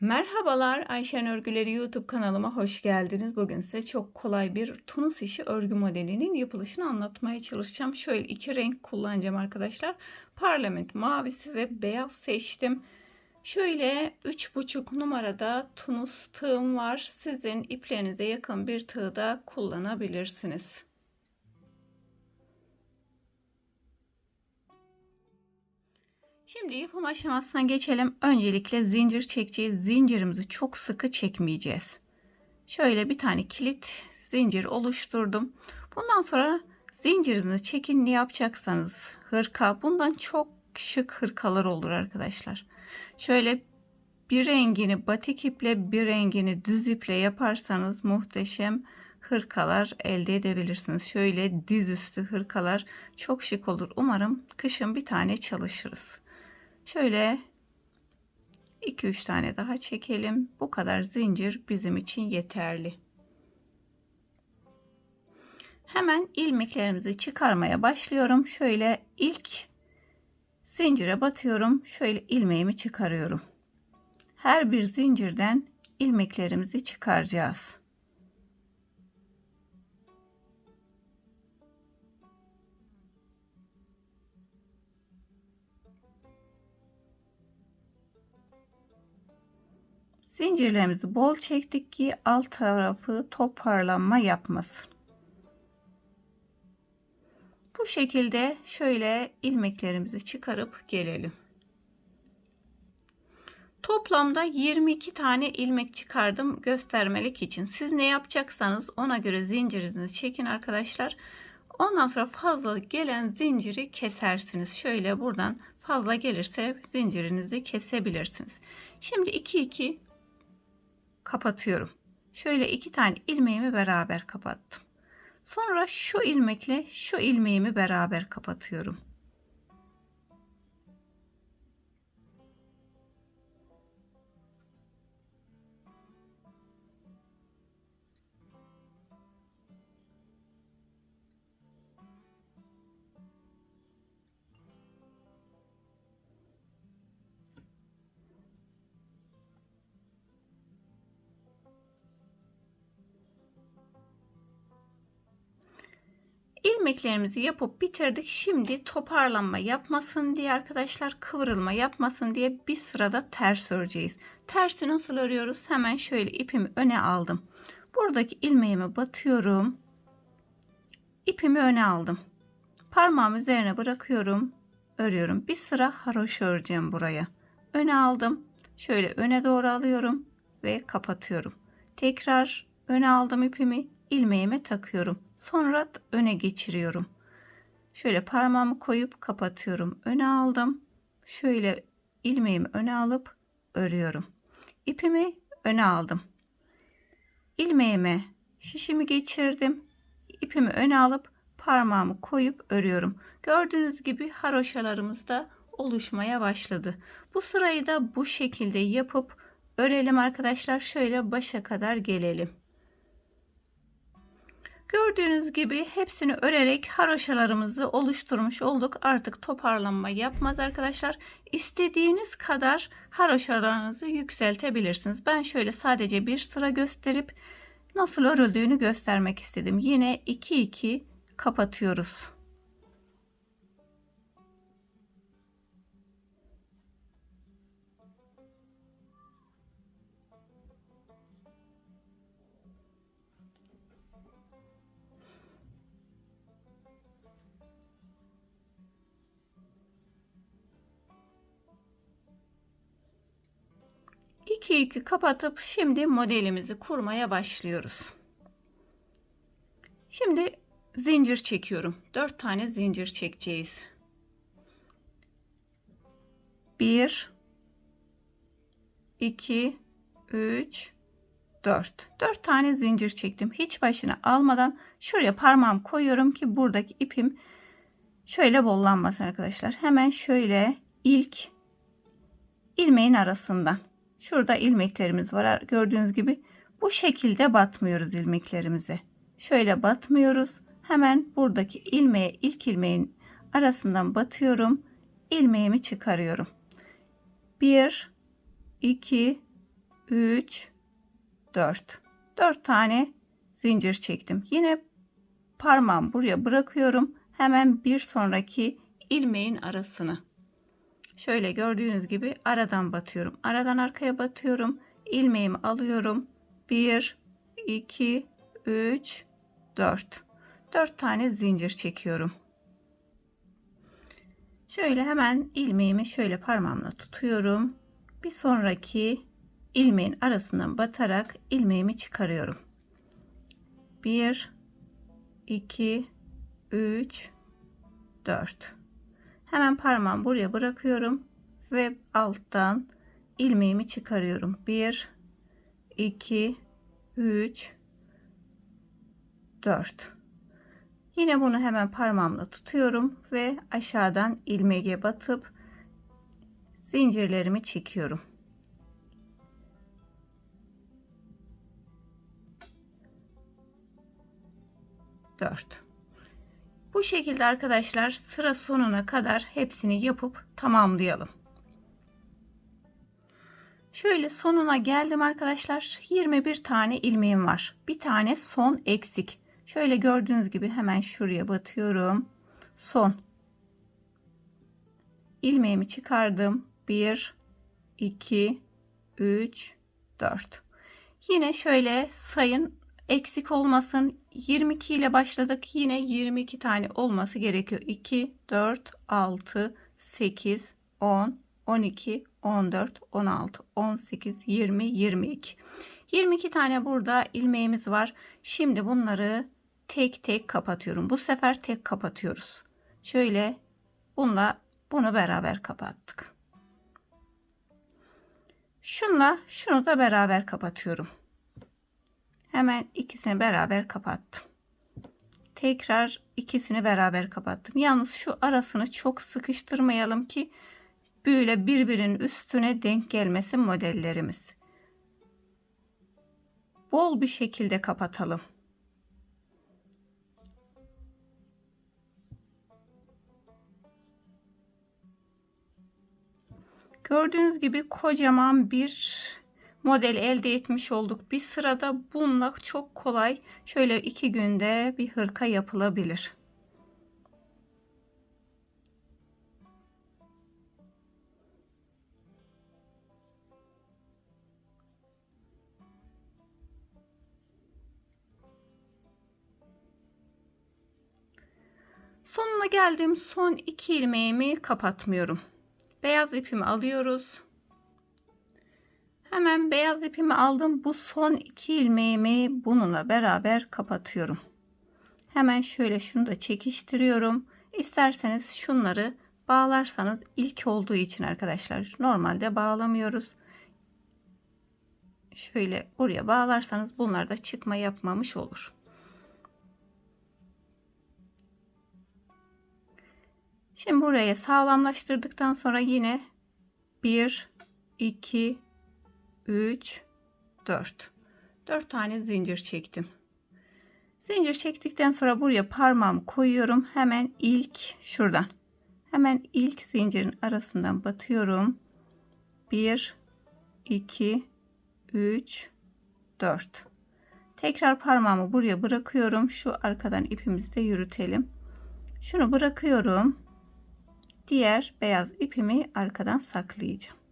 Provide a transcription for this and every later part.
Merhabalar Ayşen Örgüleri YouTube kanalıma hoş geldiniz. Bugün size çok kolay bir tunus işi örgü modelinin yapılışını anlatmaya çalışacağım. Şöyle iki renk kullanacağım arkadaşlar. Parlament mavisi ve beyaz seçtim. Şöyle 3,5 numarada tunus tığım var. Sizin iplerinize yakın bir tığ da kullanabilirsiniz. Şimdi yapım aşamasına geçelim. Öncelikle zincir çekeceğiz. Zincirimizi çok sıkı çekmeyeceğiz. Şöyle bir tane kilit zincir oluşturdum. Bundan sonra zincirinizi çekin ne yapacaksanız hırka. Bundan çok şık hırkalar olur arkadaşlar. Şöyle bir rengini batik iple bir rengini düz iple yaparsanız muhteşem hırkalar elde edebilirsiniz. Şöyle dizüstü hırkalar çok şık olur. Umarım kışın bir tane çalışırız. Şöyle 2-3 tane daha çekelim. Bu kadar zincir bizim için yeterli. Hemen ilmeklerimizi çıkarmaya başlıyorum. Şöyle ilk zincire batıyorum. Şöyle ilmeğimi çıkarıyorum. Her bir zincirden ilmeklerimizi çıkaracağız. Zincirlerimizi bol çektik ki alt tarafı toparlanma yapmasın. Bu şekilde şöyle ilmeklerimizi çıkarıp gelelim. Toplamda 22 tane ilmek çıkardım göstermelik için. Siz ne yapacaksanız ona göre zincirinizi çekin arkadaşlar. Ondan sonra fazla gelen zinciri kesersiniz. Şöyle buradan fazla gelirse zincirinizi kesebilirsiniz. Şimdi 2 2 kapatıyorum. Şöyle iki tane ilmeğimi beraber kapattım. Sonra şu ilmekle şu ilmeğimi beraber kapatıyorum. İlmeklerimizi yapıp bitirdik. Şimdi toparlanma yapmasın diye arkadaşlar kıvrılma yapmasın diye bir sırada ters öreceğiz. Tersi nasıl örüyoruz? Hemen şöyle ipimi öne aldım. Buradaki ilmeğimi batıyorum. İpimi öne aldım. Parmağımı üzerine bırakıyorum. Örüyorum. Bir sıra haroşa öreceğim buraya. Öne aldım. Şöyle öne doğru alıyorum ve kapatıyorum. Tekrar öne aldım ipimi ilmeğime takıyorum. Sonra öne geçiriyorum. Şöyle parmağımı koyup kapatıyorum. Öne aldım. Şöyle ilmeğimi öne alıp örüyorum. İpimi öne aldım. İlmeğime şişimi geçirdim. İpimi öne alıp parmağımı koyup örüyorum. Gördüğünüz gibi haroşalarımız da oluşmaya başladı. Bu sırayı da bu şekilde yapıp örelim arkadaşlar. Şöyle başa kadar gelelim. Gördüğünüz gibi hepsini örerek haroşalarımızı oluşturmuş olduk. Artık toparlanma yapmaz arkadaşlar. İstediğiniz kadar haroşalarınızı yükseltebilirsiniz. Ben şöyle sadece bir sıra gösterip nasıl örüldüğünü göstermek istedim. Yine 2 2 kapatıyoruz. 2 2 kapatıp şimdi modelimizi kurmaya başlıyoruz. Şimdi zincir çekiyorum. 4 tane zincir çekeceğiz. 1 2 3 4 4 tane zincir çektim. Hiç başına almadan şuraya parmağım koyuyorum ki buradaki ipim şöyle bollanmasın arkadaşlar. Hemen şöyle ilk ilmeğin arasından Şurada ilmeklerimiz var. Gördüğünüz gibi bu şekilde batmıyoruz ilmeklerimizi. Şöyle batmıyoruz. Hemen buradaki ilmeğe ilk ilmeğin arasından batıyorum. ilmeğimi çıkarıyorum. 1 2 3 4 4 tane zincir çektim. Yine parmağım buraya bırakıyorum. Hemen bir sonraki ilmeğin arasını. Şöyle gördüğünüz gibi aradan batıyorum. Aradan arkaya batıyorum. ilmeğimi alıyorum. 1 2 3 4 4 tane zincir çekiyorum. Şöyle hemen ilmeğimi şöyle parmağımla tutuyorum. Bir sonraki ilmeğin arasından batarak ilmeğimi çıkarıyorum. 1 2 3 4 Hemen parmağımı buraya bırakıyorum ve alttan ilmeğimi çıkarıyorum. 1 2 3 4 Yine bunu hemen parmağımla tutuyorum ve aşağıdan ilmeğe batıp zincirlerimi çekiyorum. Dört. Bu şekilde arkadaşlar sıra sonuna kadar hepsini yapıp tamamlayalım. Şöyle sonuna geldim arkadaşlar. 21 tane ilmeğim var. Bir tane son eksik. Şöyle gördüğünüz gibi hemen şuraya batıyorum. Son. ilmeğimi çıkardım. 1 2 3 4. Yine şöyle sayın eksik olmasın. 22 ile başladık. Yine 22 tane olması gerekiyor. 2 4 6 8 10 12 14 16 18 20 22 22 tane burada ilmeğimiz var. Şimdi bunları tek tek kapatıyorum. Bu sefer tek kapatıyoruz. Şöyle bununla bunu beraber kapattık. Şunla şunu da beraber kapatıyorum. Hemen ikisini beraber kapattım. Tekrar ikisini beraber kapattım. Yalnız şu arasını çok sıkıştırmayalım ki böyle birbirinin üstüne denk gelmesin modellerimiz. Bol bir şekilde kapatalım. Gördüğünüz gibi kocaman bir model elde etmiş olduk. Bir sırada bununla çok kolay şöyle iki günde bir hırka yapılabilir. Sonuna geldim. Son iki ilmeğimi kapatmıyorum. Beyaz ipimi alıyoruz. Hemen beyaz ipimi aldım. Bu son iki ilmeğimi bununla beraber kapatıyorum. Hemen şöyle şunu da çekiştiriyorum. İsterseniz şunları bağlarsanız ilk olduğu için arkadaşlar normalde bağlamıyoruz. Şöyle buraya bağlarsanız bunlar da çıkma yapmamış olur. Şimdi buraya sağlamlaştırdıktan sonra yine 1 2 3 4 4 tane zincir çektim. Zincir çektikten sonra buraya parmağımı koyuyorum. Hemen ilk şuradan. Hemen ilk zincirin arasından batıyorum. 1 2 3 4 Tekrar parmağımı buraya bırakıyorum. Şu arkadan ipimizi de yürütelim. Şunu bırakıyorum diğer beyaz ipimi arkadan saklayacağım.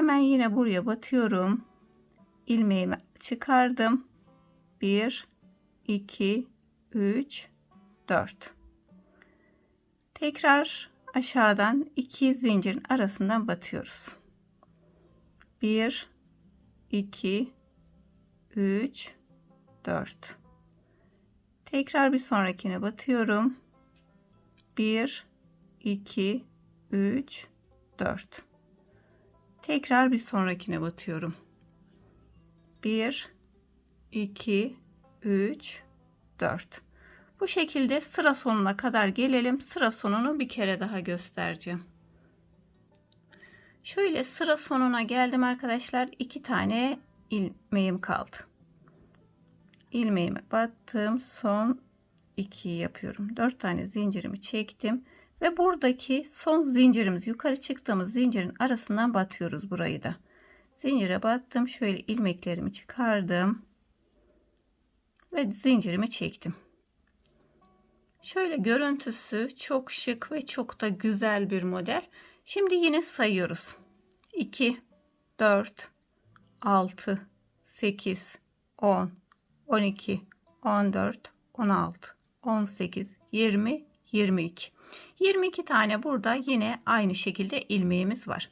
Hemen yine buraya batıyorum. ilmeğimi çıkardım. 1 2 3 4 Tekrar aşağıdan iki zincirin arasından batıyoruz. 1 2 3 4 Tekrar bir sonrakine batıyorum. 1 2 3 4 tekrar bir sonrakine batıyorum. 1 2 3 4 bu şekilde sıra sonuna kadar gelelim. Sıra sonunu bir kere daha göstereceğim. Şöyle sıra sonuna geldim arkadaşlar. İki tane ilmeğim kaldı. İlmeğimi battım. Son 2 yapıyorum. 4 tane zincirimi çektim ve buradaki son zincirimiz yukarı çıktığımız zincirin arasından batıyoruz burayı da. Zincire battım. Şöyle ilmeklerimi çıkardım ve zincirimi çektim. Şöyle görüntüsü çok şık ve çok da güzel bir model. Şimdi yine sayıyoruz. 2 4 6 8 10 12 14 16 18 20 22 22 tane burada yine aynı şekilde ilmeğimiz var.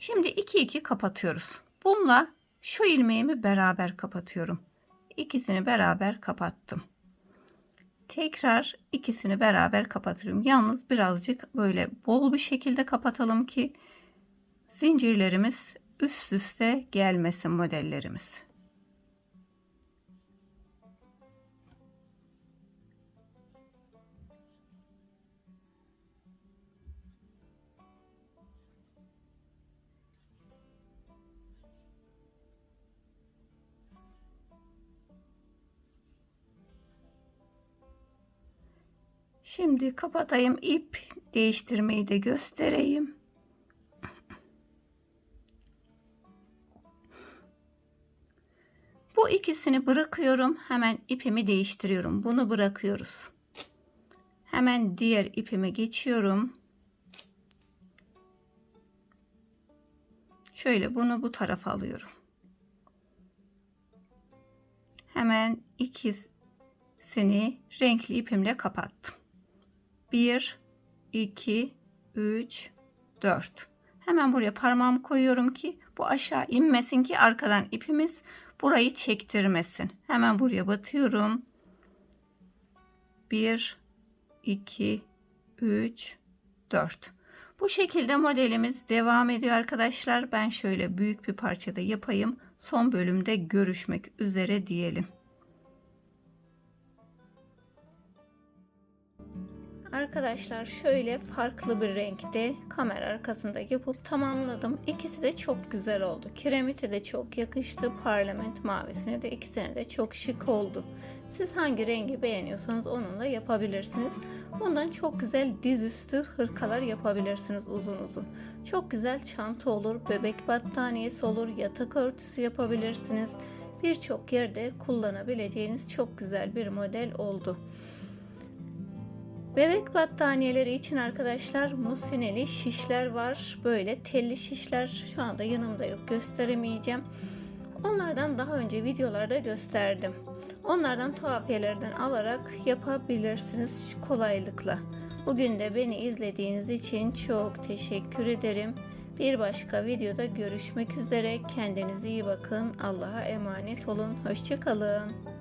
Şimdi 2 2 kapatıyoruz. Bununla şu ilmeğimi beraber kapatıyorum. İkisini beraber kapattım. Tekrar ikisini beraber kapatıyorum. Yalnız birazcık böyle bol bir şekilde kapatalım ki zincirlerimiz üst üste gelmesin modellerimiz. Şimdi kapatayım ip değiştirmeyi de göstereyim. Bu ikisini bırakıyorum. Hemen ipimi değiştiriyorum. Bunu bırakıyoruz. Hemen diğer ipime geçiyorum. Şöyle bunu bu tarafa alıyorum. Hemen ikisini renkli ipimle kapattım. 1 2 3 4 hemen buraya parmağımı koyuyorum ki bu aşağı inmesin ki arkadan ipimiz burayı çektirmesin. Hemen buraya batıyorum. 1 2 3 4 bu şekilde modelimiz devam ediyor arkadaşlar. Ben şöyle büyük bir parçada yapayım. Son bölümde görüşmek üzere diyelim Arkadaşlar şöyle farklı bir renkte kamera arkasında yapıp tamamladım. İkisi de çok güzel oldu. Kiremite de çok yakıştı. Parlament mavisine de ikisine de çok şık oldu. Siz hangi rengi beğeniyorsanız onunla yapabilirsiniz. Bundan çok güzel dizüstü hırkalar yapabilirsiniz uzun uzun. Çok güzel çanta olur, bebek battaniyesi olur, yatak örtüsü yapabilirsiniz. Birçok yerde kullanabileceğiniz çok güzel bir model oldu. Bebek battaniyeleri için arkadaşlar musineli şişler var. Böyle telli şişler şu anda yanımda yok gösteremeyeceğim. Onlardan daha önce videolarda gösterdim. Onlardan tuhafiyelerden alarak yapabilirsiniz kolaylıkla. Bugün de beni izlediğiniz için çok teşekkür ederim. Bir başka videoda görüşmek üzere. Kendinize iyi bakın. Allah'a emanet olun. Hoşçakalın.